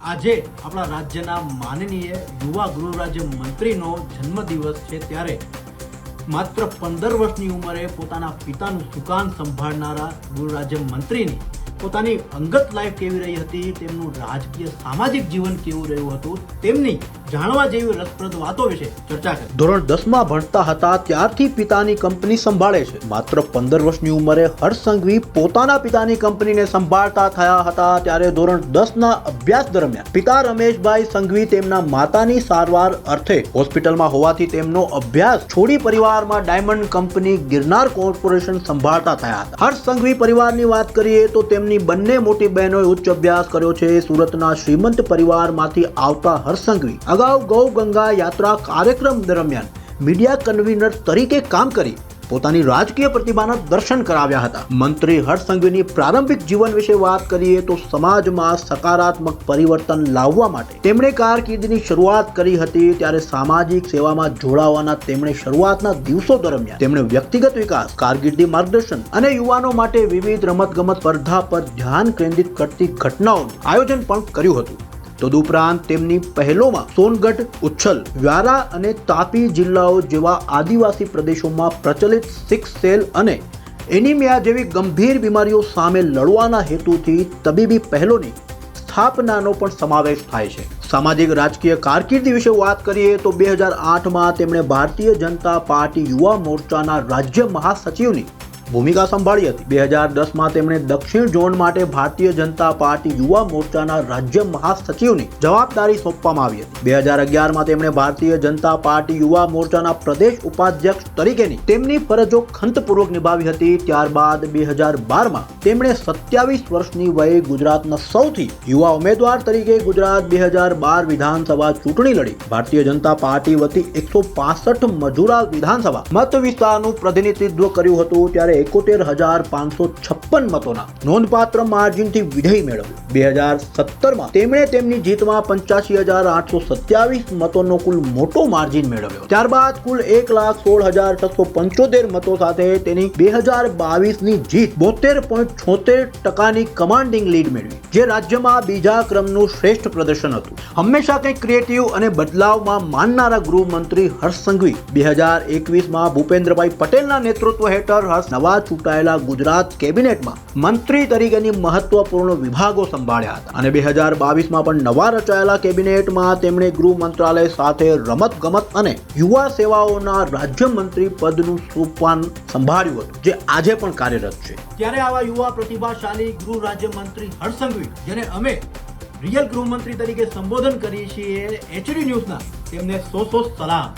આજે આપણા રાજ્યના માનનીય યુવા ગૃહ રાજ્ય મંત્રીનો જન્મદિવસ છે ત્યારે માત્ર પંદર વર્ષની ઉંમરે પોતાના પિતાનું સુકાન સંભાળનારા ગૃહ રાજ્ય મંત્રીની પોતાની અંગત લાઈફ કેવી રહી હતી, તેમનું રાજકીય સામાજિક જીવન કેવું રહ્યું હતું, તેમની જાણવા જેવી રસપ્રદ વાતો વિશે ચર્ચા કરી. ધોરણ દસમાં ભણતા હતા ત્યારથી પિતાની કંપની સંભાળે છે. માત્ર પંદર વર્ષની ઉંમરે હર્ષ સંઘવી પોતાના પિતાની કંપનીને સંભાળતા થયા હતા ત્યારે ધોરણ દસના અભ્યાસ દરમિયાન પિતા રમેશભાઈ સંઘવી તેમના માતાની સારવાર અર્થે હોસ્પિટલમાં હોવાથી તેમનો અભ્યાસ છોડી પરિવારમાં ડાયમંડ કંપની ગિરનાર કોર્પોરેશન સંભાળતા થયા હતા. હર્ષ સંઘવી પરિવારની વાત કરીએ તો તેમની બંને મોટી બહેનોએ ઉચ્ચ અભ્યાસ કર્યો છે. સુરતના શ્રીમંત પરિવારમાંથી આવતા હર્ષ સંઘવી અગાઉ ગૌ ગંગા યાત્રા કાર્યક્રમ દરમિયાન મીડિયા કન્વીનર તરીકે કામ કરી પોતાની રાજકીય પ્રતિભાના દર્શન કરાવ્યા હતા. મંત્રી હર્ષ પ્રારંભિક જીવન વિશે વાત કરીએ તો સમાજમાં સકારાત્મક પરિવર્તન લાવવા માટે તેમણે કારકિર્દીની શરૂઆત કરી હતી ત્યારે સામાજિક સેવામાં જોડાવાના તેમણે શરૂઆતના દિવસો દરમિયાન તેમણે વ્યક્તિગત વિકાસ, કારકિર્દી માર્ગદર્શન અને યુવાનો માટે વિવિધ રમતગમત સ્પર્ધા પર ધ્યાન કેન્દ્રિત કરતી ઘટનાઓનું આયોજન પણ કર્યું હતું. તદુપરાંત તેમની પહેલોમાં સોનગઢ, ઉચ્છલ, વ્યારા અને તાપી જિલ્લાઓ જેવા આદિવાસી પ્રદેશોમાં પ્રચલિત સિક્સ સેલ અને એનિમિયા જેવી ગંભીર બીમારીઓ સામે લડવાના હેતુથી તબીબી પહેલોની સ્થાપનાનો પણ સમાવેશ થાય છે. સામાજિક રાજકીય કારકિર્દી વિશે વાત કરીએ તો બે હજાર આઠમાં તેમણે ભારતીય જનતા પાર્ટી યુવા મોરચાના રાજ્ય મહાસચિવની ભૂમિકા સંભાળી હતી. બે હજાર દસમાં તેમણે દક્ષિણ ઝોન માટે ભારતીય જનતા પાર્ટી યુવા મોરચાના રાજ્ય મહાસચિવની જવાબદારી સોંપવામાં આવી હતી. બે હજાર અગિયારમાં તેમણે ભારતીય જનતા પાર્ટી યુવા મોરચાના પ્રદેશ ઉપાધ્યક્ષ તરીકેની તેમની ફરજો ખંતપૂર્વક નિભાવી હતી. ત્યારબાદ બે હજાર બારમાં તેમણે સત્યાવીસ વર્ષની વયે ગુજરાતના સૌથી યુવા ઉમેદવાર તરીકે ગુજરાત બે હજાર બાર વિધાનસભા ચૂંટણી લડી. ભારતીય જનતા પાર્ટી વતી એકસો પાસઠ મજુરા વિધાનસભા મત વિસ્તારનું પ્રતિનિધિત્વ કર્યું હતું. ત્યારે એકોતેર હજાર પાંચસો છપ્પન મતોના નોંધપાત્ર માર્જિનથી વિજય મેળવ્યો. બે હજાર સત્તરમાં તેમણે તેમની જીતમાં પંચ્યાસી હજાર આઠસો સત્યાવીસ મતોનો કુલ મોટો માર્જિન મેળવ્યો. ત્યારબાદ કુલ એક લાખ સોળ હજાર છસો પંચોતેર મતો સાથે તેની બે હજાર બાવીસની જીત બોતેર પોઈન્ટ છોતેર ટકાની કમાન્ડિંગ લીડ મેળવી, જે રાજ્યમાં બીજા ક્રમનું શ્રેષ્ઠ પ્રદર્શન હતું. હંમેશા કંઈક ક્રિએટિવ અને બદલાવમાં માનનારા ગૃહમંત્રી હર્ષ સંઘવી, બે હજાર એકવીસમાં ભૂપેન્દ્રભાઈ પટેલના નેતૃત્વ હેઠળ હર્ષ નવા ચૂંટાયેલા ગુજરાત કેબિનેટમાં મંત્રી તરીકેની મહત્વપૂર્ણ વિભાગો સંભાળ્યા હતા. અને બે હજાર બાવીસમાં પણ નવા રચાયેલા કેબિનેટમાં તેમણે ગૃહ મંત્રાલય સાથે રમત ગમત અને યુવા સેવાઓના રાજ્યમંત્રી પદનું સોપાન સંભાળ્યું હતું, જે આજે પણ કાર્યરત છે. ત્યારે આવા યુવા પ્રતિભાશાળી ગૃહ રાજ્ય મંત્રી હર્ષ જેને અમે રિયલ ગૃહમંત્રી તરીકે સંબોધન કરીએ છીએ, એચડી ન્યૂઝના તેમને સો સો સલામ.